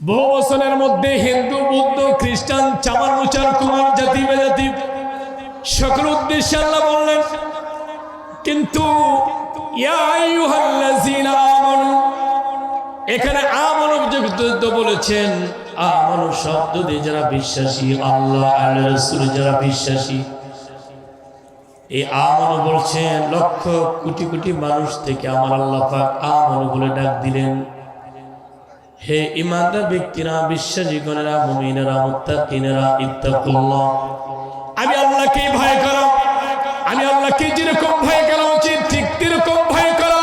বহু বছরের মধ্যে হিন্দু, বৌদ্ধ, খ্রিস্টান চামার মুচার কুমার জাতি, বেজাতি, সকল উদ্দেশ্যে আল্লাহ বললেন, কিন্তু এখানে আমনব বলেছেন আমনু শব্দ দিয়ে যারা বিশ্বাসী, আল্লাহ যারা বিশ্বাসী। এই আমনু বলছেন, লক্ষ কোটি কোটি মানুষ থেকে আমার আল্লাহ পাক আমনু বলে ডাক দিলেন। হে ইমানদার ব্যক্তিরা, বিশ্বাসীগণেরা, মুমিনেরা, মুত্তাকিনেরা, ইত্তাকুল্লাহ। আমি আল্লাহকে ভয় করা, আমি আল্লাহকে যেরকম ভয় করা উচিত, ঠিক তেরকম ভয় করা।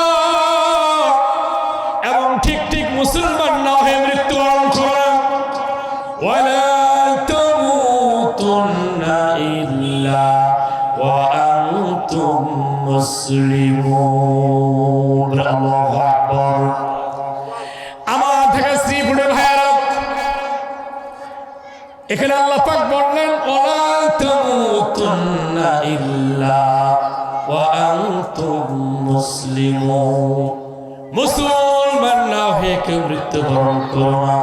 এবং ঠিক ঠিক মুসলমান না হয়ে মৃত্যুবরণ করা ওয়ালা তামুতুন্না ইল্লা ওয়া আনতুম মুসলিমুন। আল্লাহ মুসলিমুন মুসলমান না হয়ে কেউ মৃত্যুবরণ করো না।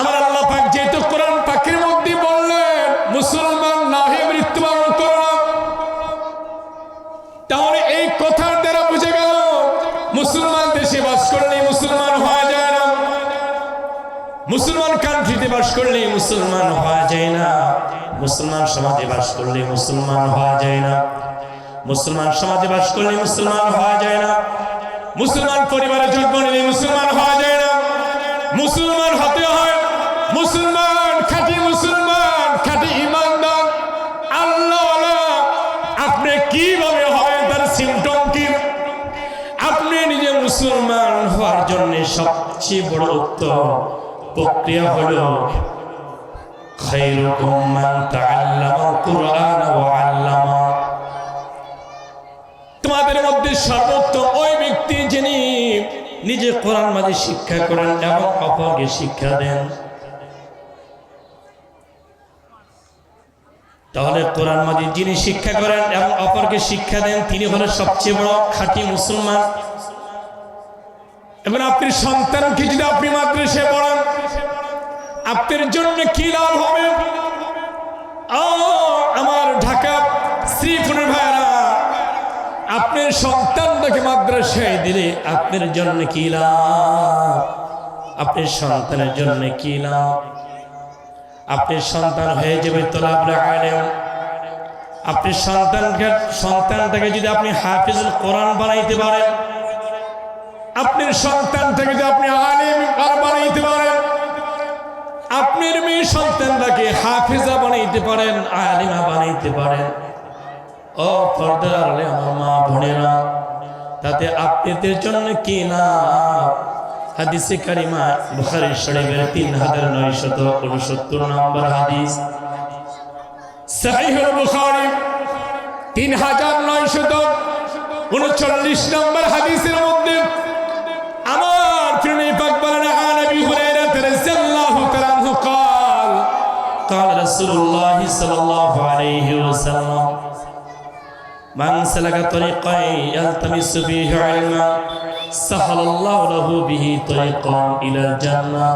আমার আল্লাহ পাক যেহেতু কোরআন পাকের মধ্যে বললেন, মুসলমান না হয়ে মৃত্যুবরণ করো না। তাহলে এই কথার দ্বারা বুঝে গেল, মুসলমান দেশে বাস করলে মুসলমান হওয়া যায় না। মুসলমান কান্ট্রিতে বাস করলে মুসলমান হওয়া যায় না। মুসলমান সমাজে বাস করলে মুসলমান হওয়া যায় না। মুসলমান সমাজে বাস করলে মুসলমান হওয়া যায় না মুসলমান পরিবারে জন্ম নিলে মুসলমান হওয়া যায় না মুসলমান হতে হয় মুসলমান খাঁটি মুসলমান খাঁটি ইমানদার আল্লাহ আপনি কিভাবে হয় তার সিমটম কি আপনি নিজে মুসলমান হওয়ার জন্য সবচেয়ে বড় উত্তম প্রক্রিয়া হলো خيركم من تعلم القرآن وعلمه তোমাদের সর্বোত্তম ওই ব্যক্তি যিনি নিজে কোরআন মাঝে শিক্ষা করেন এবং অপরকে শিক্ষা দেন। তাহলে কোরআন মাঝে যিনি শিক্ষা করেন এবং অপরকে শিক্ষা দেন, তিনি হলেন সবচেয়ে বড় খাঁটি মুসলমান। এবং আপনি সন্তানকে যদি আপনি মাদ্রাসায় পড়ান, আপনার জন্য কি লাভ হবে? আমার ঢাকা শ্রীপুরের ভাইরা আপনার সন্তানটাকে মাদ্রাসায় দিলে আপনার জন্য কি লাভ? আপনার সন্তানের জন্য কি লাভ? আপনার সন্তান হয়ে যাবে তোলাবরা আলেম। আপনি সন্তানকে, সন্তানটাকে যদি আপনি হাফিজুল কোরআন বানাইতে পারেন, আপনার সন্তানটাকে যদি আপনি আলেম বানাইতে পারেন, আপনার মেয়ে সন্তানটাকে হাফিজা বানাইতে পারেন, আলিমা বানাইতে পারেন। ও পর্দার আড়ালে আমার মা বোনেরা তাতে আপনাদের জন্য কি না হাদিসে কারিমা বুখারী শরীফের তিন হাজার নয়শত উনসত্তর নম্বর হাদিস সাহিহুল বুখারী তিন হাজার নয়শত উনচল্লিশ নম্বর হাদিসের মধ্যে আমার প্রেমী পাক বলেন আন আবি হুরায়রা রাদিয়াল্লাহু তাআলা আনহু قال قال رسول الله صلى الله عليه وسلم من سلك طريقا يلتمس فيه علما سهل الله له به طريقا الى الجنه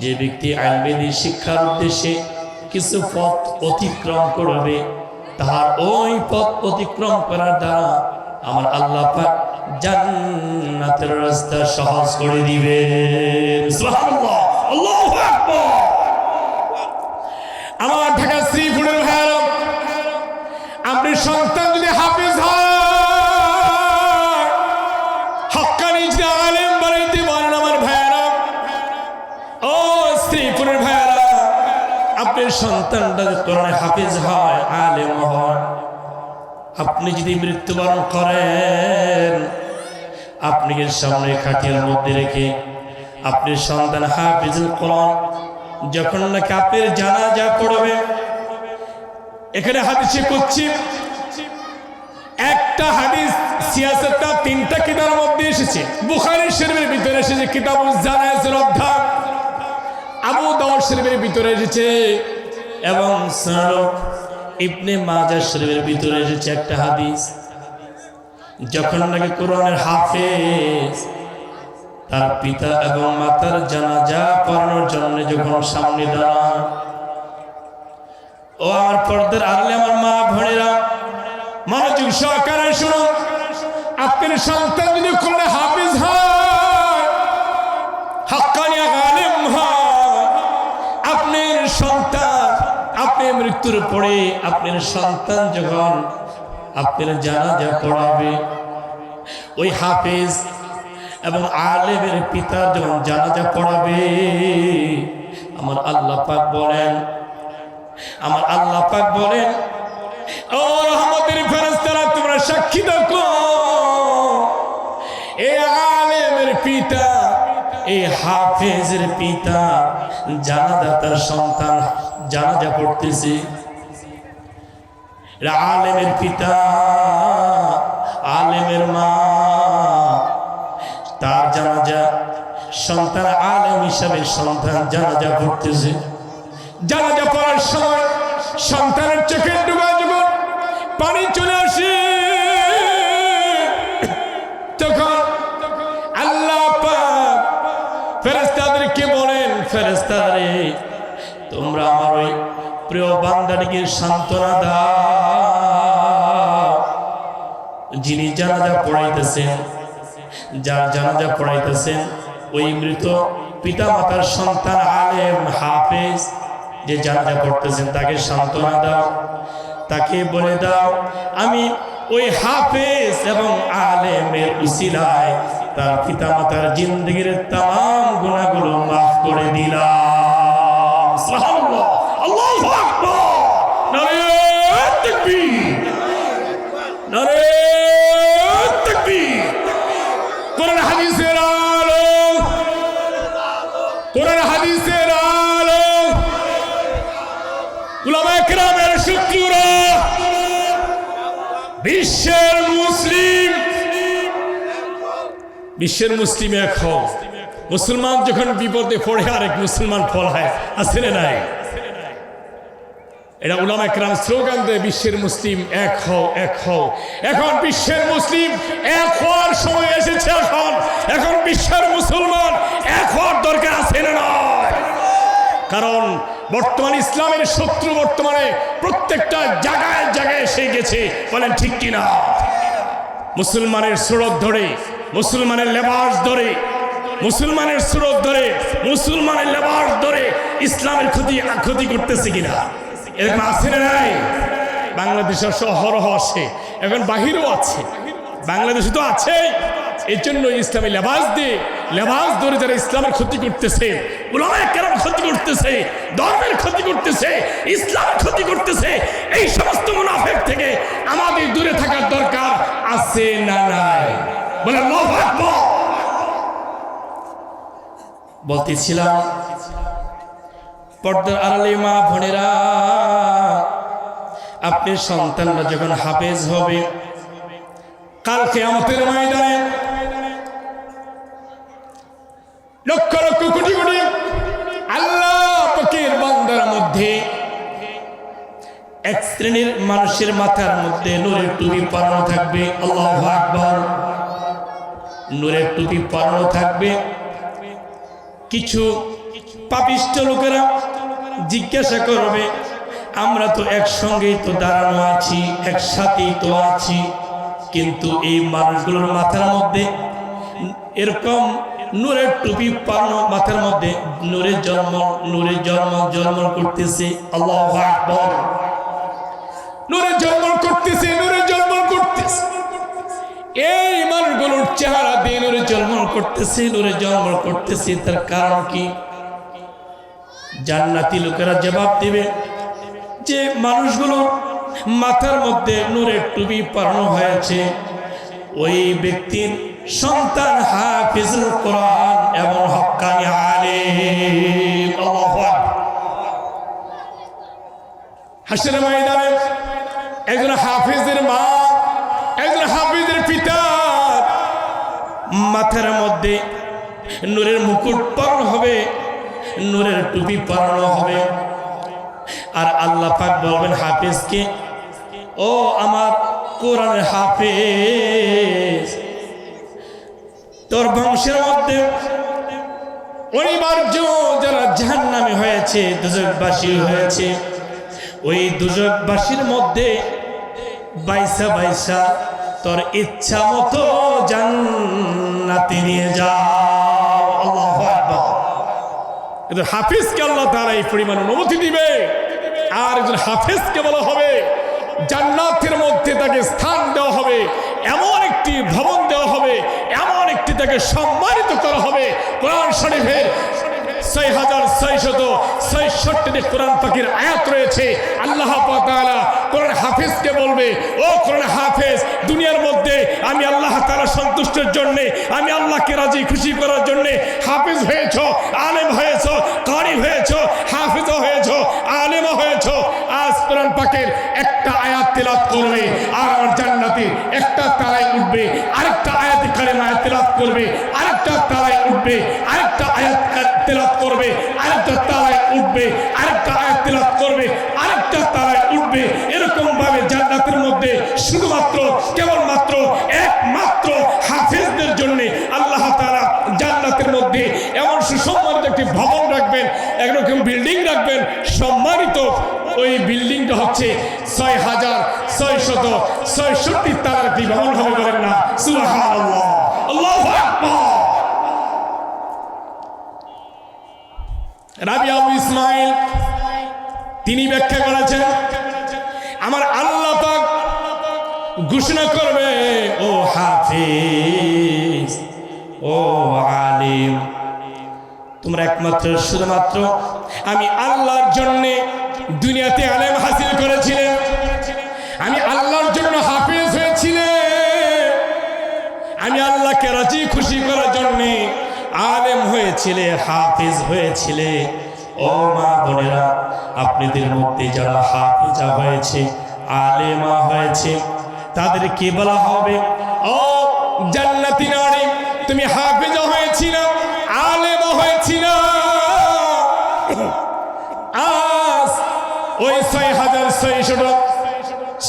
যে ব্যক্তি আইনবেদী শিক্ষার উদ্দেশ্যে কিছু পথ অতিক্রম করবে তাহার ওই পথ অতিক্রম করার দ্বারা আমার আল্লাহ পাক জান্নাতের রাস্তা সহজ করে দিবে সুবহানাল্লাহ আল্লাহু আকবার আমার ঢাকা শ্রীপুরের ভাইরা আপনি সন্তান যদি হাফিজ হয়। হক্কানি যদি আলেম বানাইতে পারেন আমার ভাইয়ারা, ও শ্রীপুরের ভাইয়ারা আপনার সন্তানটা কোরআনে হাফিজ হয়, আলেম হয়, আপনি যদি মৃত্যুবরণ করেন, আপনি সামনে খাটিয়ার মধ্যে রেখে আপনি সন্তান হাফিজুল কোরআন? যখন নাকি আপনার জানাজা পড়বে, এখানে হাদিসে করছি একটা হাদিস সিয়াসতটা তিনটা কিতাবের মধ্যে এসেছে। বুখারী শরীফের ভিতরে এসেছে কিতাবুল জানায়েজের অধ্যায়। আবু দাউদ শরীফের ভিতরে এসেছে এবং সনদ ইবনে মাজাহ শরীফের ভিতরে এসেছে একটা হাদিস। যখন নাকি কোরআনের হাফেজ, তার পিতা এবং মাতার জানাজা পড়ানোর জন্য যখন সামনে দাঁড়ান, ও আমার পর্দার আড়ালে আমার মা ভনেরা মনোযোগ সহকারে শুনুন আপনার সন্তান যদি কোরআনে হাফিজ হয় আপনার সন্তান আপনি মৃত্যুর পরে আপনার সন্তান যখন আপনার জানাজা পড়াবে, ওই হাফেজ এবং আলেমের পিতা যখন জানা জানাজা পড়াবে, আমার আল্লাহ পাক বলেন, আমার আল্লাহ পাক বলেন, ও রহমতের ফেরেশতারা তোমরা সাক্ষী দেখো। এই আলেমের পিতা এই হাফেজের পিতা, জানাজা তার সন্তান, জানাজা পড়তেছে। আলেমের পিতা, আলেমের মা, তার জানাজা সন্তান আলেম হিসাবে সন্তান জানাজা পড়তেছে। জানাজা পড়ার সময় সন্তানের চোখের ডুবা পানি চলে আসে। তখন আল্লাহ ফেরেস্তাদেরকে বলেন ফেরেস্তারে তোমরা আমার ওই প্রিয় বান্দাটিকে সান্ত্বনা দাও। যিনি জানাজা পড়াইতেছেন, যার জানাজা পড়াইতেছেন, ওই মৃত পিতা মাতার সন্তান আলেম হাফেজ, যে জানাজা পড়তেছেন, তাকে সান্ত্বনা দাও। তাকে বলে দাও আমি ওই হাফেজ এবং আলেমের উসিলায় তার পিতা মাতার জিন্দগির তাম গুণাগুলো মাফ করে দিলাম। সুবহানাল্লাহ, বিশ্বের মুসলিম। বিশ্বের মুসলিম এক মুসলমান যখন বিপদে পড়ে, আরেক মুসলমান ফল হয় আছে নাই? এটা উলামা একরাম স্লোগান দেয়, বিশ্বের মুসলিম এক হও এক হও। এখন বিশ্বের মুসলিম এক হওয়ার সময় এসেছে এখন। এখন বিশ্বের মুসলমান এক হওয়ার দরকার আছে না নয় কারণ বর্তমান ইসলামের শত্রু বর্তমানে প্রত্যেকটা জায়গায় জায়গায় এসে গেছে। বলেন ঠিক কিনা? মুসলমানের সুরত ধরে, মুসলমানের লেবাস ধরে, মুসলমানের সুরত ধরে, মুসলমানের লেবাস ধরে ইসলামের ক্ষতি ক্ষতি করতেছে কিনা? এরকম আছে না নাই? বাংলাদেশের অহরহ আসে এখন বাহিরও আছে, বাংলাদেশে তো আছে এর জন্য ইসলামী লেবাস দিয়ে, লেবাস ধরে যারা ইসলামের ক্ষতি করতেছে, উলামায়ে কেরাম ক্ষতি করতেছে, ধর্মের ক্ষতি করতেছে ইসলাম ক্ষতি করতেছে, এই সমস্ত মুনাফেক থেকে আমাদের দূরে থাকার দরকার আছে না নাই? বলে বলতেছিলাম, পর্দার আড়ালে মা বোনেরা, আপনার সন্তানরা যখন হাফেজ হবে, কালকে আমাদের ময়দানে লক্ষ লক্ষ কোটি কোটি আল্লাহ পাকের বান্দার মধ্যে এক শ্রেণির মানুষের মাথার মধ্যে নূরের টুপি পরানো থাকবে, আল্লাহ আকবর। নূরের টুপি পরানো থাকবে। কিছু পাপিষ্ট লোকেরা জিজ্ঞাসা করবে, আমরা তো একসঙ্গেই তো দাঁড়ানো আছি, একসাথেই তো আছি, কিন্তু এই মানুষগুলোর মাথার মধ্যে এরকম নূরের টুপি পানো মাথার মধ্যে নূরের জন্ম নূরের জন্ম জন্ম করতেছে, আল্লাহ আকবর। নূরের জন্ম করতেছে, নূরের জন্ম করতেছে। এই মানুষগুলোর চেহারা দিয়ে নূরে জন্ম করতেছে নূরে জন্ম করতেছে, তার কারণ কি? জান্নাতি লোকেরা জবাব দিবে যে মানুষগুলো মাথার মধ্যে নূরের টুপি পরানো হয়েছে, ওই ব্যক্তির সন্তান হাফিজুল কোরআন এবং হক্কানি আলিম। হাসির ময়দানে একজন হাফিজের মা, একজন হাফিজের পিতা মাথার মধ্যে নূরের মুকুট পরানো হবে, নূরের টুপি পরানো হবে। আর আল্লাহ পাক বলবেন, হাফিজকে, ও আমার কোরআনের হাফিজ তোর বংশের মধ্যে অনিবার্য যারা জাহান নামে হয়েছে দুজকবাসী হয়েছে, ওই দুজকবাসীর মধ্যে বাইসা বাইসা তোর ইচ্ছা মতো জান্নাতে নিয়ে আকবার। কিন্তু হাফিজকে আল্লাহ তারা এই পরিমাণ অনুমতি দিবে। আর একজন হাফিজকে বলা হবে জান্নাতের মধ্যে তাকে স্থান দেওয়া হবে, এমন একটি ভবন দেওয়া হবে, এমন একটি তাকে সম্মানিত করা হবে। কোরআন শরীফের ছয় হাজার ছয়শত ছয়ষট্টি কোরআন পাখির আয়াত ও কোরআন আমি আল্লাহ তাআলা সন্তুষ্টের জন্য, আমি আল্লাহকে রাজি খুশি করার জন্য হাফিজ হয়েছ, আলেম হয়েছ কারি হয়েছ, হাফিজ হয়েছ, আলেম হয়েছ। আজ কোরআন পাকের একটা আয়াত তেলাত করবে আর আমার জান্নাতে একটা তারাই উঠবে, আরেকটা আয়াত কালেমা তেলাত করবে, আরেকটা তারাই উঠবে, আরেকটা আয়াত তেলাত করবে, আরেকটা তারাই উঠবে, আরেকটা আয়াত তেলাত করবে, আরেকটা তারাই উঠবে। এরকম ভাবে জান্নাতের মধ্যে শুধুমাত্র, কেবলমাত্র একমাত্র হাফিজদের জন্য আল্লাহ তাআলা জান্নাতের মধ্যে এমন সুসম্মানিত একটি ভবন রাখবেন, একরকম বিল্ডিং রাখবেন। সম্মানিত ওই বিল্ডিংটা হচ্ছে ছয় হাজার ছয় শত ছয়ষট্টি তারার একটি ভবন হবে বলেন না? সুবহানাল্লাহ আল্লাহু আকবার রাবি আবু ইসমাইল তিনি ব্যাখ্যা করেছেন, আমার আল্লাহ পাক ঘোষণা করবে, ও হাফিজ, ও আলিম, তোমরা একমাত্র, শুধুমাত্র আমি আল্লাহর জন্যে দুনিয়াতে আলেম হাসিল করেছিলেন আমি আল্লাহর জন্য হাফিজ হয়েছিলেন আমি আল্লাহকে রাজি, খুশি করার জন্যে আলেম হয়েছিলে, হাফিজ হয়েছিলে। ও মা বোনেরা, আপনাদের মধ্যে যারা হাফিজা হয়েছে, আলেমা হয়েছে তাদের কি বলা হবে, ও জান্নাতি নারী, তুমি হাফিজা হয়েছিল, আলেমা হয়েছিল। আজ ওই ছয় হাজার ছয়শো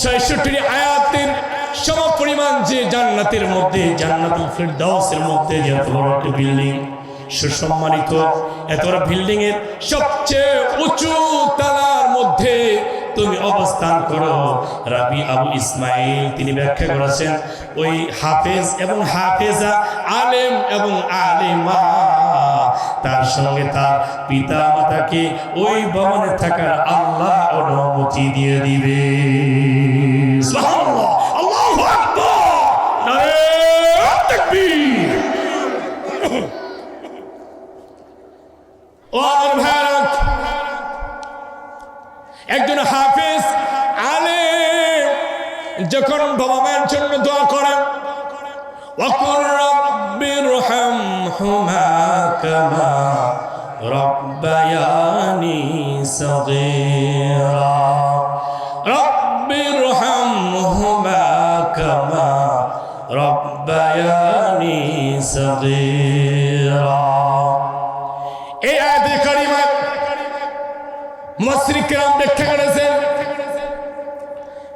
ছয়ষট্টি পরিমাণ যে জান্নাতের মধ্যে, জান্নাতুল ফিরদাউসের মধ্যে, যে বড় একটা বিল্ডিং সুসম্মানিত, এত বড় বিল্ডিং এর সবচেয়ে উঁচু তালার মধ্যে তুমি অবস্থান করো। রাবি আবু ইসমাইল, তিনি ব্যাখ্যা করেছেন, ওই হাফেজ এবং হাফেজা আলেম এবং আলেমা, তার সঙ্গে তার পিতা মাতাকে ওই ভবনে থাকার আল্লাহ অনুমতি দিয়ে দিবে সুবহানাল্লাহ, আল্লাহু আকবার, নারে তাকবীর। ও আমার ভাইরা একজন হাফেজ আলেম যখন বাবা মায়ের জন্য দোয়া করেন وقل رب ارحمهما كما ربياني صغيرا رب صغيرا এই আয়াতে কারিমা মুসরিকরাম ব্যাখ্যা করেছেন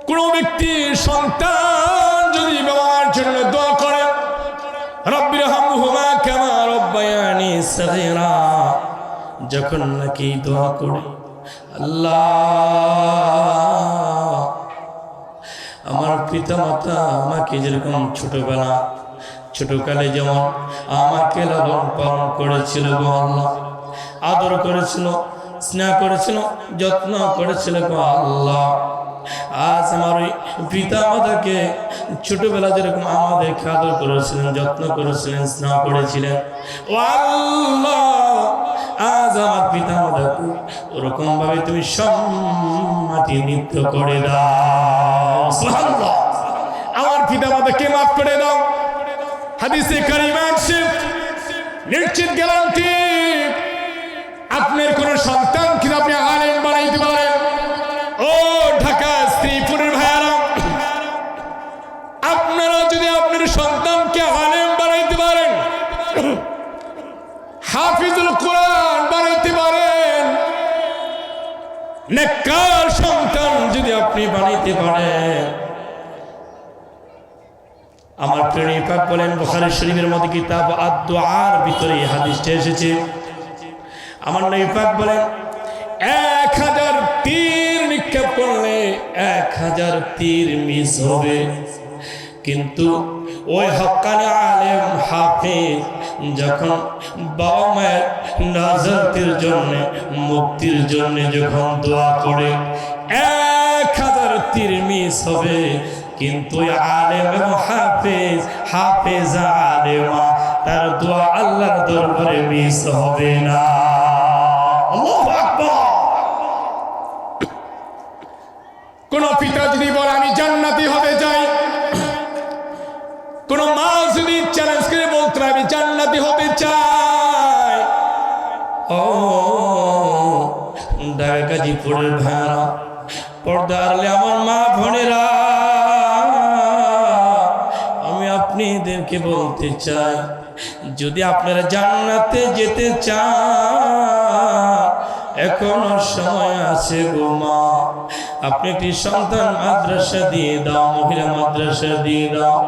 কোন ব্যক্তি সন্তান যদি বাবার জন্য দোয়া করে রব্বির হামহুমা কামা রব্বায়ানি সগীরা যখন নাকি দোয়া করে আল্লাহ আমার পিতা মাতা আমাকে যেরকম ছোটবেলা ছোটকালে যেমন আমাকে লালন পালন করেছিল গো আল্লাহ, আদর করেছিল, স্নেহ করেছিল, যত্ন করেছিল গো আল্লাহ। আজ আমার ওই পিতা মাতাকে ছোটবেলা যেরকম আমাদের আদর করেছিলেন, যত্ন করেছিলেন, স্নেহ করেছিলেন, ও আল্লাহ, আজ আমার পিতা মাতাকে ওরকম ভাবে তুমি সম্মাতি নৃত্য করে দাও। আমার পিতা মাতাকে মাফ করে দাও। হাদিসে কারিমা আছে নিশ্চিত গ্যারান্টি বলেন, বুখারী শরীফের মধ্যে কিতাব আদ-দুআর ভিতরে এই হাদিসটা এসেছে। আমার নবী বলেন, এক হাজার তীর নিক্ষেপ করলে এক হাজার তীর মিস হবে। কিন্তু ওই হকানি আলেম হাফেজ যখন বাবা মায়ের নাজাতের জন্য, মুক্তির জন্য যখন দোয়া করে, এক হাজার তীর মিস হবে কিন্তু আলেম হাফেজ হাফেজ আলেমা তার দোয়া আল্লাহর দরবারে মিস হবে না। কোন পিতা যদি বলে আমি জান্নাতি হতে চাই কোন মা যদি চ্যালেঞ্জ করে বলতে আমি জান্নাতি হতে চাই ও ঢাকা গাজীপুরের ভাড়া পর্দা আমার মা বোনেরা আপনাদেরকে বলতে চাই, যদি আপনারা জান্নাতে যেতে চান, এখনও সময় আছে গো আপনি একটি সন্তান মাদ্রাসা দিয়ে দাও, মহিলা মাদ্রাসা দিয়ে দাও।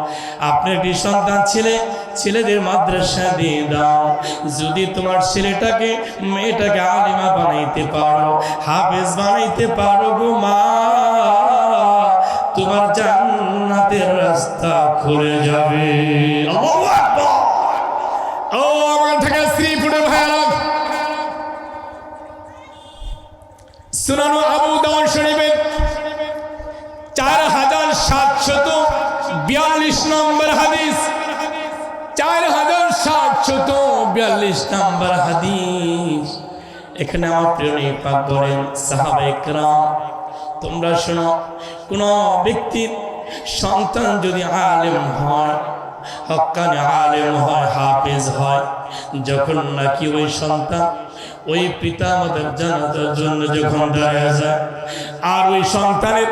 আপনি একটি সন্তান ছেলে, ছেলেদের মাদ্রাসা দিয়ে দাও। যদি তোমার ছেলেটাকে, মেয়েটাকে আলিমা বানাইতে পারো, হাফেজ বানাইতে পারো গো এখানে আমার প্রিয় পাক বলেন সাহাবা একরাম, তোমরা শোনো, কোন ব্যক্তির সন্তান যদি আলেম হয় হক্কানি আলেম হয়, হাফেজ হয়, যখন নাকি ওই সন্তান ওই পিতা আমাদের জানাজার জন্য যখন দাঁড়িয়ে যায়, আর ওই সন্তানের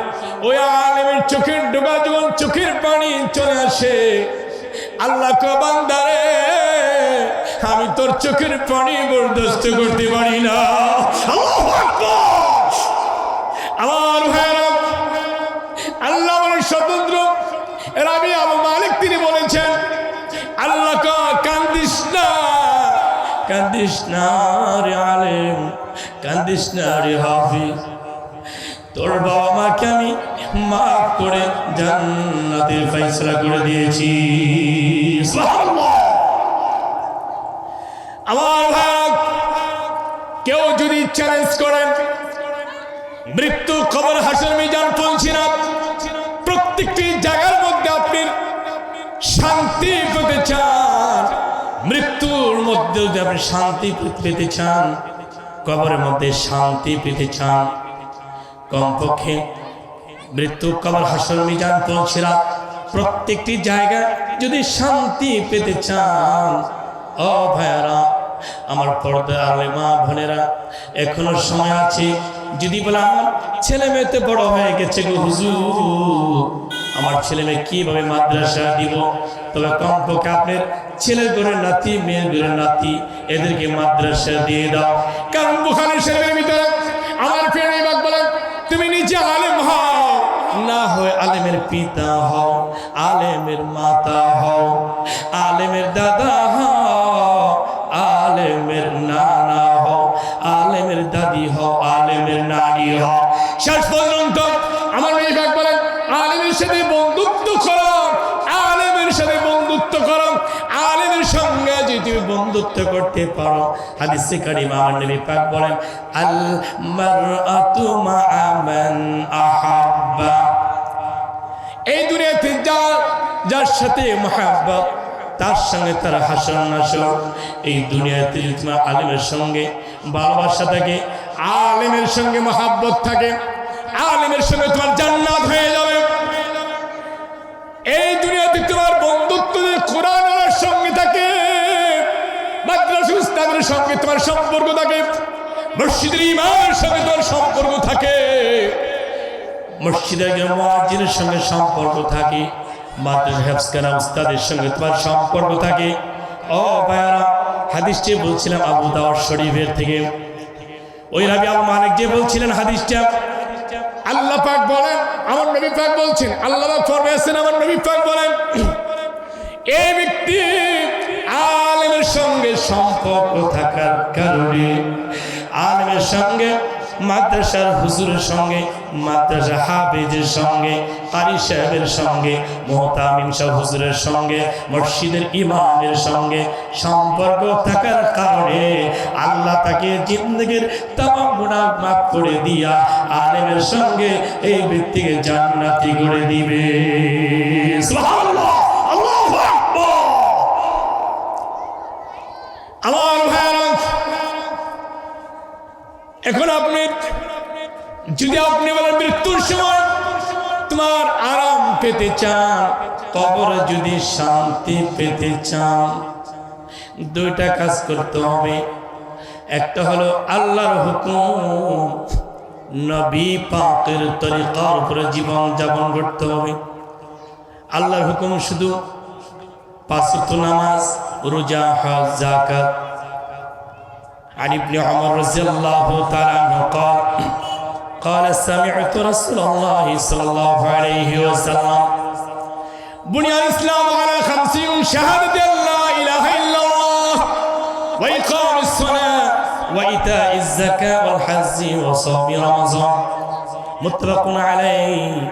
ওই আলেমের চোখের ডোবা যখন চোখের পানি চলে আসে, আল্লাহ কবান্দারে আমি তোর চোখের পানি বরদাস্ত করতে পারি না। আমার ভাইরা আল্লাহ স্বতন্ত্র। এর আমি আবু মালিক তিনি বলেছেন, আল্লাহ কান্দিস না কান্দিস না রে আলেম, কান্দিস না রে হাফিজ। তোর বাবা মাকে আমি মাফ করে জান্নাতের ফয়সলা করে দিয়েছি। সুবহানাল্লাহ। আমার কেউ যদি চ্যালেঞ্জ করেন, মৃত্যু খবর হাসর মিজান পৌঁছি না। প্রত্যেকটি জায়গার মধ্যে আপনি শান্তি পেতে চান। মৃত্যুর মধ্যে যদি আপনি শান্তি পেতে চান, কবরের মধ্যে শান্তি পেতে চান, কমপক্ষে মৃত্যু কবর হাসর মিজান পৌঁছিরা প্রত্যেকটি জায়গায় যদি শান্তি পেতে চান, ও আমার পর্দা আলে মা বোনেরা এখনও সময় আছে। যদি বলে আমার ছেলে মেয়েতে বড় হয়ে গেছে গো হুজুর আমার ছেলে মেয়ে কীভাবে মাদ্রাসা দিব? তবে কমপক্ষে আপনার ছেলের ঘরের নাতি মেয়ের ঘরের নাতি এদেরকে মাদ্রাসা দিয়ে দাও। কারণ বুখারি শরীফের ভিতরে আমার প্রিয় ইমাম বলেন তুমি নিজে আলেম হও না হয় আলেমের পিতা হও আলেমের মাতা হও আলেমের দাদা বন্ধুত্ব করতে পারো। হাদিসে কারিমা আমার নবী পাক বলেন আল মারআতু মা'a মান আহাব্বা। এই দুনিয়াতে যা যার সাথে মহাব্বত তার সঙ্গে তার হাসন নাসর। এই দুনিয়াতে যদি তোমার আলেমের সঙ্গে ভালোবাসা থাকে, আলেমের সঙ্গে মহাব্বত থাকে, আলেমের সঙ্গে তোমার জান্নাত হয়ে যাবে। এই দুনিয়াতে তোমার উস্তাদের সঙ্গে তোমার সম্পর্ক থাকে। মসজিদের ইমামের সঙ্গে তোমার সম্পর্ক থাকে। মসজিদের সঙ্গে সম্পর্ক থাকে। মাদ্রাসা উস্তাদের সঙ্গে তোমার সম্পর্ক থাকে। ও হাদিসটি বলছিলাম আবু দাওয়ার শরীফের থেকে। ওই রাবি যে বলছিলেন হাদিসটা। আল্লাহ পাক বলেন, আমার নবী পাক বলছেন, আল্লাহ পাক ফরমাইছেন আমার নবী পাক বলেন। এই ব্যক্তি সম্পর্ক থাকার কারণে আলেমের সঙ্গে, মাদ্রাসার হুজুরের সঙ্গে, মাদ্রাসা হাফেজের সঙ্গে, কারি সাহেবের সঙ্গে, মোহতামিম সাহ হুজুরের সঙ্গে, মসজিদের ইমামের সঙ্গে সম্পর্ক থাকার কারণে আল্লাহ তাকে জিন্দগির তামাম গুনাহ মাফ করে দিয়া আলেমের সঙ্গে এই ব্যক্তিকে জান্নাতি করে দিবে সুবহানাল্লাহ আল্লাহু আকবার আমার ভাইরা এখন আপনি, যদি আপনি বলেন মৃত্যুর সময় তোমার আরাম পেতে চান, কবরে যদি শান্তি পেতে চান, দুইটা কাজ করতে হবে। একটা হলো আল্লাহর হুকুম, নবী পাকের তরিকার উপরে জীবন যাপন করতে হবে। আল্লাহর হুকুম শুধু পাঁচ নামাজ রোজা হজ জাকাত عن ابن عمر رضي الله تعالى عنه قال قال سمعت رسول الله صلى الله عليه وسلم بني الإسلام على خمسين شهادة أن لا إله إلا الله وإقام الصلاة وإيتاء الزكاة والحج وصوم رمضان متفق عليه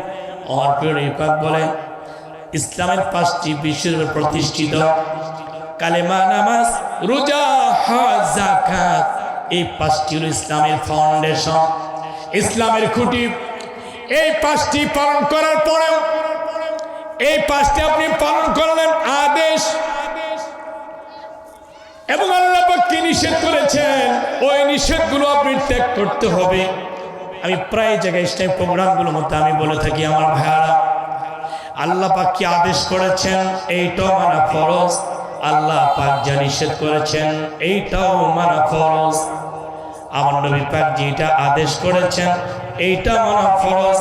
और প্রিয় পাক বলেন ইসলামের পাঁচটি বিশ্বের প্রতিষ্ঠিত কালেমা নামাজ, রোজা, হজ জাকাত এই পাঁচটি হলো ইসলামের ফাউন্ডেশন ইসলামের খুঁটি। এই পাঁচটি পালন করার পরেও, এই পাঁচটি আপনি পালন করলেন আদেশ। এবং আল্লাহ কি নিষেধ করেছেন? ওই নিষেধগুলো আপনি ত্যাগ করতে হবে। আমি প্রায় জায়গায় ইসলাম প্রোগ্রামগুলোর মধ্যে আমি বলে থাকি, আমার ভাইয়ারা, আল্লাহ পাক কি আদেশ করেছেন? এইটাও মানা ফরজ। আল্লাহ পাক যা নিষেধ করেছেন, এইটাও মানা ফরজ। আমার নবী পাক যেটা আদেশ করেছেন, এইটা মানা ফরজ।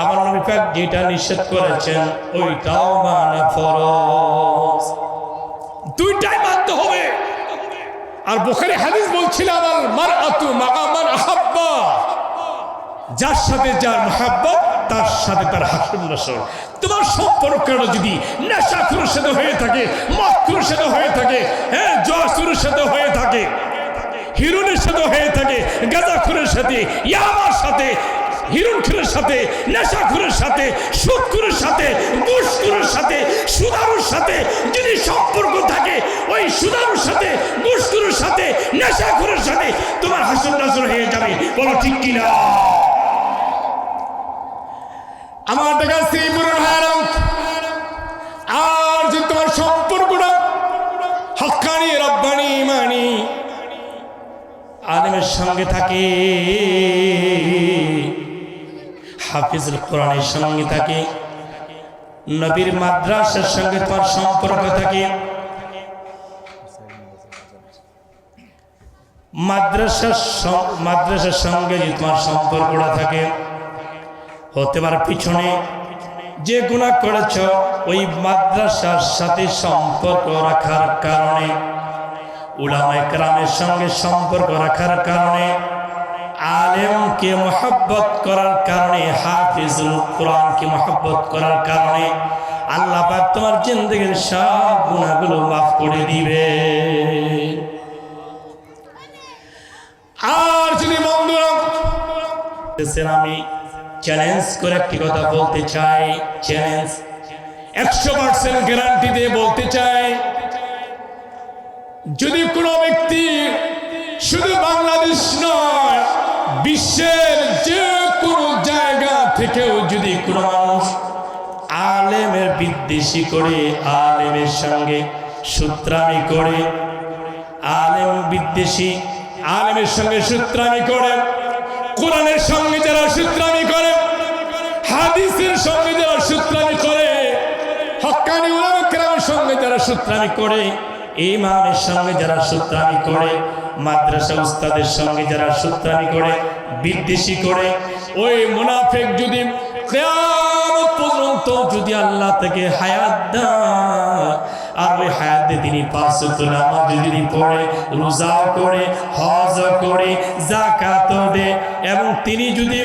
আমার নবী পাক যেটা নিষেধ করেছেন, ওইটাও মানা ফরজ। দুইটাই মানতে হবে। আর বোখারি হাদিস বলছিলাম আল মার আতু মাগামান আহাব্বা। যার সাথে যার মহাব্বত, তার সাথে তার হাসুন নাসর তোমার সম্পর্কটা যদি নেশাখুরের সাথে হয়ে থাকে মদখুরের সাথে হয়ে থাকে হ্যাঁ জসুরের সাথে হয়ে থাকে হিরুনের সাথে হয়ে থাকে গাঁজাখুরের সাথে, ইয়ামার সাথে হিরুন খুরের সাথে নেশাখুরের সাথে সুদখুরের সাথে ঘুষখুরের সাথে, সুদারুর সাথে যদি সম্পর্ক থাকে, ওই সুদারুর সাথে ঘুষখুরের সাথে নেশাখুরের সাথে তোমার হাসন নাসর হয়ে যাবে। বলো ঠিক কিনা? আমার দেখা শ্রীপুরের ভাইরাম আর যে তোমার সম্পর্কটা হকানি, রব্বানি, মানি, আলেমের সঙ্গে থাকে, হাফিজুল কোরআনের সঙ্গে থাকে, নবীর মাদ্রাসার সঙ্গে তোমার সম্পর্ক থাকে, মাদ্রাসার মাদ্রাসার সঙ্গে যদি তোমার সম্পর্কটা থাকে হতে পারে পিছনে যে গুণা করেছ, ওই মাদ্রাসার সাথে সম্পর্ক রাখার কারণে, উলামায় সঙ্গে সম্পর্ক রাখার কারণে, আলেমকে মহাব্বত করার কারণে, হাফিজুল কোরআনকে মহাব্বত করার কারণে, আল্লাহ পাক তোমার জিন্দগির সব গুণাগুলো মাফ করে দিবে। আর যদি বন্ধুরা আমি চ্যালেঞ্জ করে একটি কথা বলতে চাই। চ্যালেঞ্জ একশো পার্সেন্ট গ্যারান্টি দিয়ে বলতে চাই। যদি কোনো ব্যক্তি শুধু বাংলাদেশ নয়, বিশ্বের যে কোনো জায়গা থেকেও যদি কোনো মানুষ আলেমের বিদ্বেষী করে, আলেমের সঙ্গে সূত্রামি করে, আলেম বিদ্বেষী, আলেমের সঙ্গে সূত্রামি করে কোরআনের সঙ্গে যারা সূত্রামি করে, হাদিসের সঙ্গে যারা সূত্রামি করে হক্কানি উলামাকেরামের সঙ্গে যারা সূত্রামি করে, ইমামের সঙ্গে যারা সূত্রামি করে, মাদ্রাসা উস্তাদের সঙ্গে যারা সূত্রামি করে, বিদ্বেষী করে, ওই মুনাফেক যদি পর্যন্ত যদি আল্লাহ থেকে হায়াত দেয় আর হায়াতে তিনি পাঁচ নামাজ যদি পড়ে রোজা করে হজ করে জাকাত দে, এবং তিনি যদি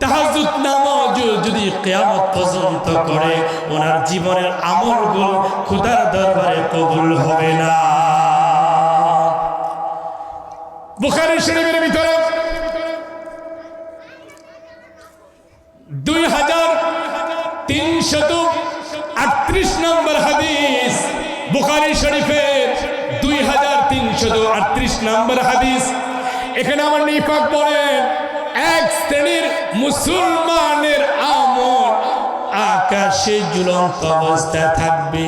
তাহাজুদ নামাজ যদি কেয়ামত পর্যন্ত করে, ওনার জীবনের আমলগুলো খুদার দরবারে কবুল হবে না। বুখারী শরীফের ভিতরে দুই হাজার তিনশত আটত্রিশ নম্বর হাদিস। এখানে আমার নিফাক বলেন এক শ্রেণির মুসলমানের আমল আকাশে ঝুলন্ত অবস্থায় থাকবে,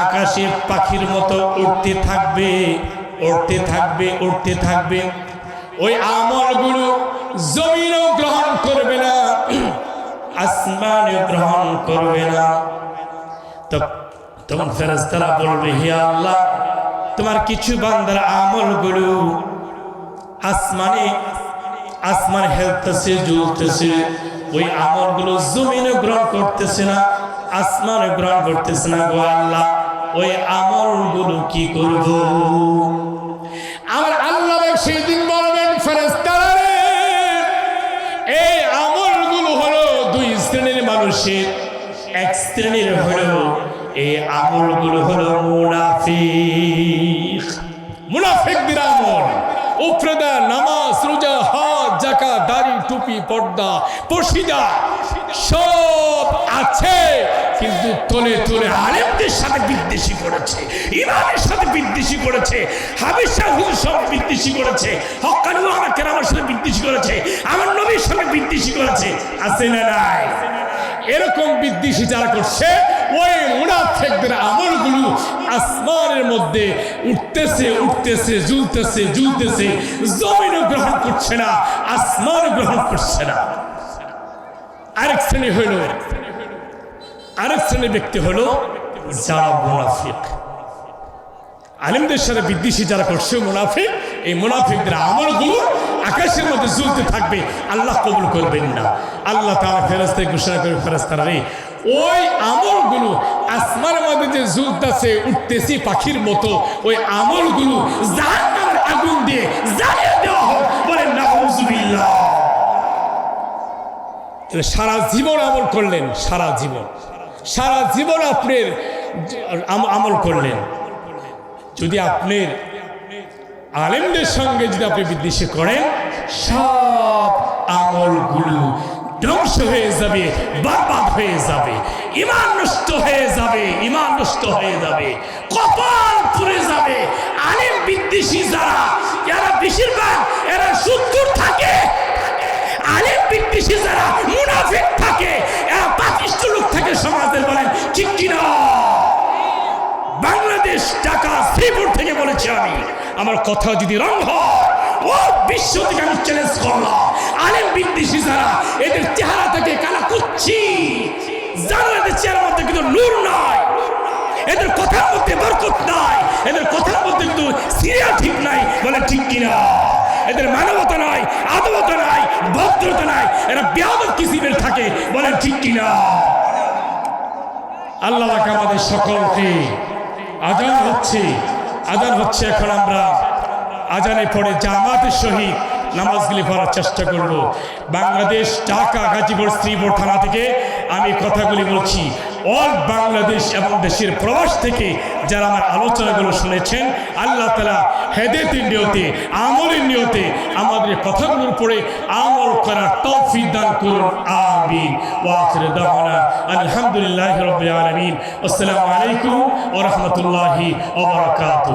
আকাশে পাখির মতো উড়তে থাকবে উড়তে থাকবে উড়তে থাকবে। ওই আমলগুলো জমিনও গ্রহণ করবে না আসমানে গ্রহণ করবে না। তখন ফেরেস্তারা বলবে আল্লাহ তোমার কিছু বান্দার আমলগুলো আসমানে, আসমান হেলতেছে, জ্বলতেছে। ওই আমলগুলো জমিনে গ্রহণ করতেছে না, আসমানে গ্রহণ করতেছে না গো আল্লাহ। ওই আমলগুলো কি করব? আমার আল্লাহ সেই দিন বলবেন ফেরেস্তারা এই আমলগুলো হলো দুই শ্রেণির মানুষের। এক শ্রেণির হলো, এই আমলগুলো হলো মুনাফিক উপরে দেয় নামাজ, রোজা হাত জাকা দাড়ি, টুপি, পর্দা পশিদা সব আছে, কিন্তু তলে তলে আলেমদের সাথে বিদ্বেষী করেছে, ইমামের সাথে বিদ্বেষী করেছে, হাবিসা হুজুর সঙ্গে বিদ্বেষী করেছে হকানু আমার সাথে বিদ্বেষী করেছে, আমার নবীর সঙ্গে বিদ্বেষী করেছে, আছে না নাই? এরকম বিদ্বেষী যারা করছে ওই আসমানের মধ্যে উঠতেছে উঠতেছে গ্রহণ করছে না আসমান গ্রহণ করছে না। আরেক শ্রেণি হইল, আরেক শ্রেণির ব্যক্তি হলো যারা মুনাফিক। আলিমদের সাথে বিদ্বেষী যারা করছে, মুনাফিক, এই মুনাফিকদের আমলগুলো আকাশের মধ্যে ঝুলতে থাকবে। আল্লাহ কবুল করবেন না। আল্লাহ তারা ফেরস্তায় ঘোষণা করে ফেরস্তারা রে ওই আমলগুলো আসমানের মধ্যে যে ঝুলতেছে উঠতেছি পাখির মতো। ওই আমলগুলো জাহান্নামের আগুন দিয়ে জ্বালিয়ে দেওয়া হোক বলেন না সারা জীবন আমল করলেন, সারা জীবন। সারা জীবন আপনার আমল করলেন। যদি আপনার আলেমদের সঙ্গে যদি আপনি বিদ্বেষী করেন, সব আমলগুলো ধ্বংস হয়ে যাবে, বরবাদ হয়ে যাবে ইমান নষ্ট হয়ে যাবে ইমান নষ্ট হয়ে যাবে, কপাল পুড়ে যাবে। আলিম বিদ্বেষী যারা, এরা বেশিরভাগ এরা সুন্দর থাকে। আলেম বিদ্বেষী যারা মুনাফিক থাকে, এরা পাপিষ্ট লোক থাকে সমাজের বলেন, ঠিক কিনা? বাংলাদেশ ঢাকা শ্রীপুর থেকে বলেছি আমি, আমার কথা যদি রং হয় ও বিশ্ব থেকে আমি চ্যালেঞ্জ করলাম। আলেম বিদ্বেষী যারা, এদের চেহারা থেকে কালা কুচ্ছি। যারা এদের চেহারার মধ্যে কিন্তু নূর নাই। এদের কথার মধ্যে বরকত নাই। এদের কথার মধ্যে কিন্তু সিরিয়া ঠিক নাই। বলে ঠিক কিনা? এদের মানবতা নাই, আদবতা নাই ভদ্রতা নাই। এরা ব্যাপক কিসিমের থাকে। বলে ঠিক কিনা? আল্লাহ আমাদের সকলকে আজান হচ্ছে। আজান হচ্ছে এখন আমরা আজানে পড়ে জামাতের সহিত নামাজগুলি পড়ার চেষ্টা করব। বাংলাদেশ ঢাকা গাজীপুর শ্রীপুর থানা থেকে আমি কথাগুলি বলছি। অল বাংলাদেশ এবং দেশের প্রবাস থেকে যারা আমার আলোচনাগুলো শুনেছেন, আল্লাহ তালা হেদেতের নিয়তে, আমলের নিয়তে আমাদের কথাগুলোর পরে আমল করার তৌফিক দান করুন। আমিন। ওয়াখির দাওয়ানা আলহামদুলিল্লাহি রাব্বিল আলামিন। আসসালামু আলাইকুম ওয়া বারাকাতুহু।